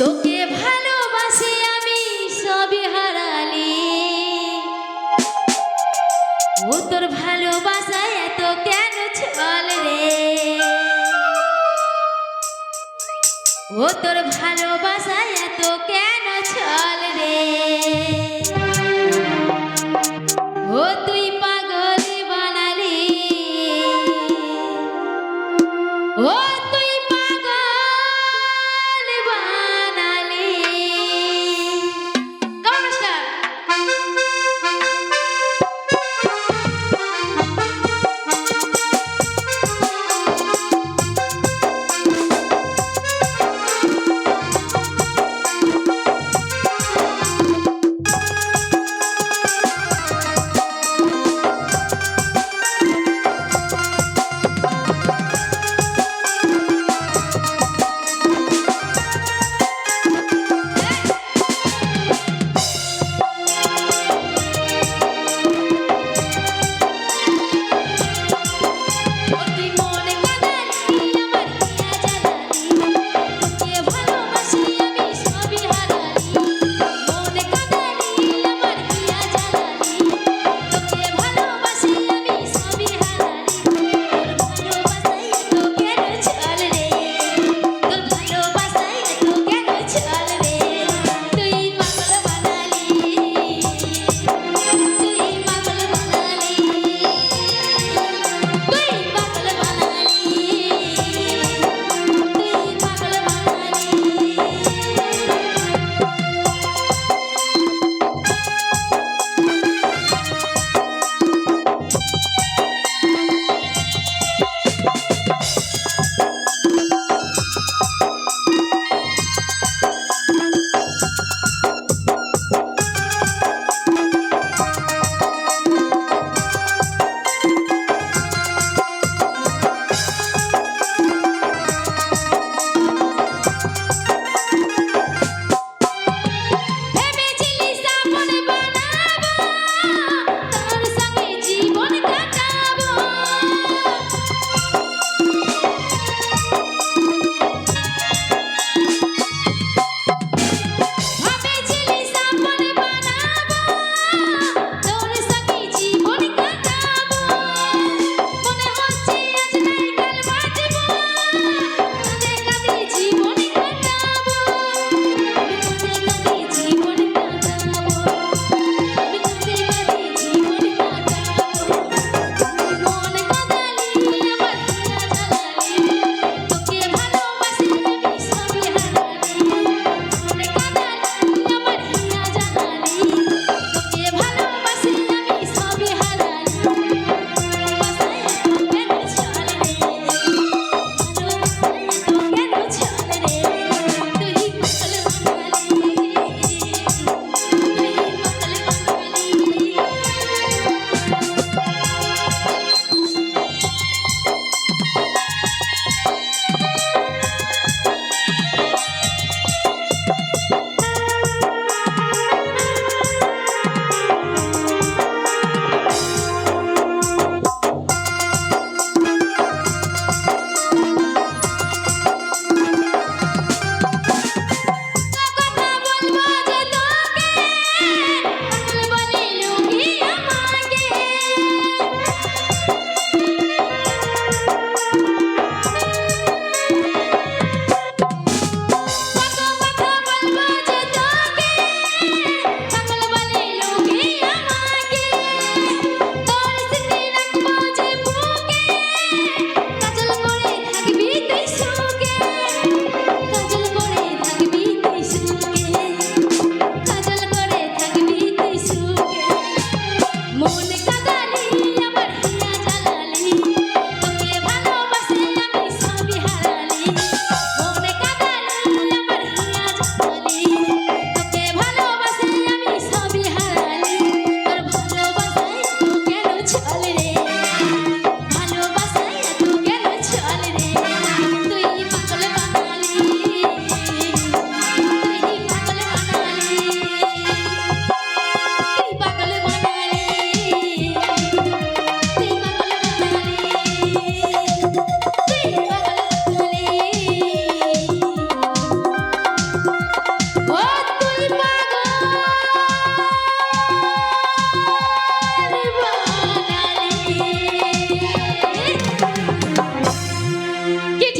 তোকে ভালোবাসি আমি, সবই হারালি। ও তোর ভালোবাসা এত কেন ছল রে? ও তোর ভালোবাসা এত কেন ছল রে?